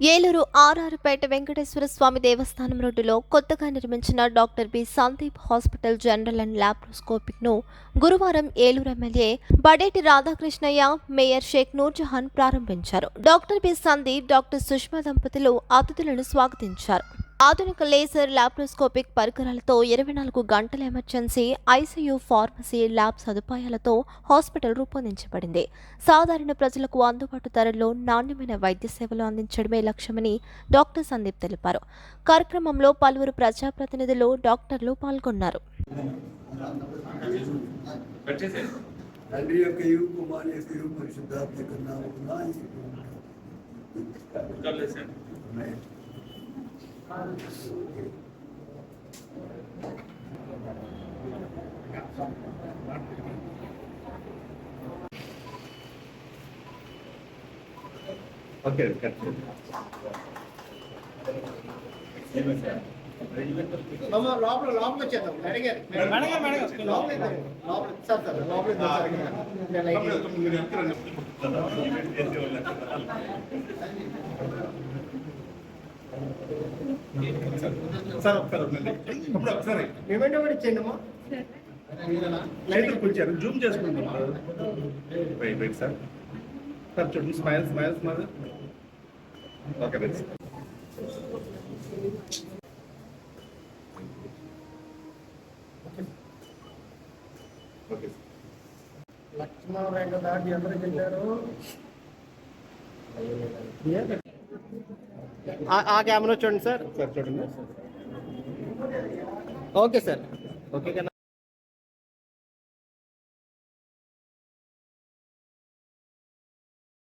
ఏలూరు ఆర్ఆర్పేట వెంకటేశ్వర స్వామి దేవస్థానం రోడ్డులో కొత్తగా నిర్మించిన doctor B. Sandeep hospital general and ల్యాప్రోస్కోపిక్ను గురువారం ఏలూరు ఎమ్మెల్యే బడేటి రాధాకృష్ణయ్య మేయర్ షేక్ నూర్జహాన్ ప్రారంభించారు. Doctor B. Sandeep doctor Sushma దంపతులు అతిథులను స్వాగతించారు. ఆధునిక లేజర్ లాప్రోస్కోపిక్ పరికరాలతో ఇరవై నాలుగు గంటల ఎమర్జెన్సీ ఐసీయూ ఫార్మసీ ల్యాబ్ సదుపాయాలతో హాస్పిటల్ రూపొందించబడింది. సాధారణ ప్రజలకు అందుబాటు ధరల్లో నాణ్యమైన వైద్య సేవలు అందించడమే లక్ష్యమని డాక్టర్ సందీప్ తెలిపారు. కార్యక్రమంలో పలువురు ప్రజాప్రతినిధులు డాక్టర్లు పాల్గొన్నారు. యొక్క ఓకే లోపల లోపల వచ్చేద్దాం. అడిగారు లోపల. లోపల. సార్ సార్ లోపల సార్ సార్ ఒకసారి. ఇప్పుడు ఒకసారి. పేమెంట్ కూడా ఇచ్చేయండి అమ్మా. లైట్ కూర్చారు జూమ్ చేసుకుంటున్నాం వెయిట్ వెయిట్ సార్ సార్ చూడండి. Smile smile smile okay right okay లక్ష్మణ రేఖ దాటి ఎవరికి వెళ్ళారు ఆ కెమెరా చూడండి సార్ సార్ చూడండి ఓకే సార్ ఓకే కదా